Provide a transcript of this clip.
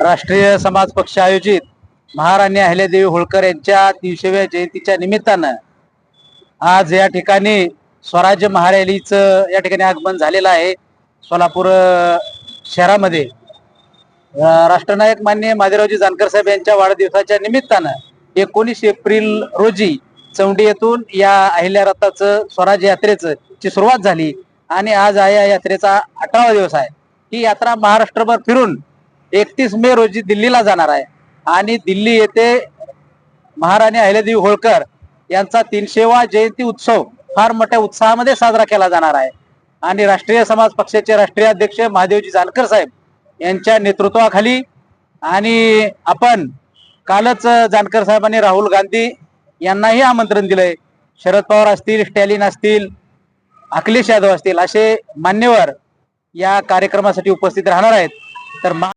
राष्ट्रीय समाज पक्ष आयोजित महाराणी अहिल्यादेवी होळकर यांच्या तीनशेव्या जयंतीच्या निमित्तानं आज या ठिकाणी स्वराज्य महारॅलीचं या ठिकाणी आगमन झालेलं आहे. सोलापूर शहरामध्ये. राष्ट्रनायक मान्य माधवरावजी जानकर साहेब यांच्या वाढदिवसाच्या निमित्तानं एकोणीस एप्रिल रोजी चौंडी येथून या अहिल्या रथाचं स्वराज्य यात्रेचं ची सुरुवात झाली आणि आज या यात्रेचा अठरावा दिवस आहे. ही यात्रा महाराष्ट्रभर फिरून एकतीस मे रोजी दिल्लीला जाणार आहे. आणि दिल्ली येथे महाराणी अहिल्यादेवी होळकर यांचा तीनशेवा जयंती उत्सव फार मोठ्या उत्साहामध्ये साजरा केला जाणार आहे. आणि राष्ट्रीय समाज पक्षाचे राष्ट्रीय अध्यक्ष महादेवजी जानकर साहेब यांच्या नेतृत्वाखाली आणि आपण कालच जानकर साहेबांनी राहुल गांधी यांनाही आमंत्रण दिलंय. शरद पवार असतील स्टॅलिन असतील अखिलेश यादव असतील असे मान्यवर या कार्यक्रमासाठी उपस्थित राहणार आहेत. तर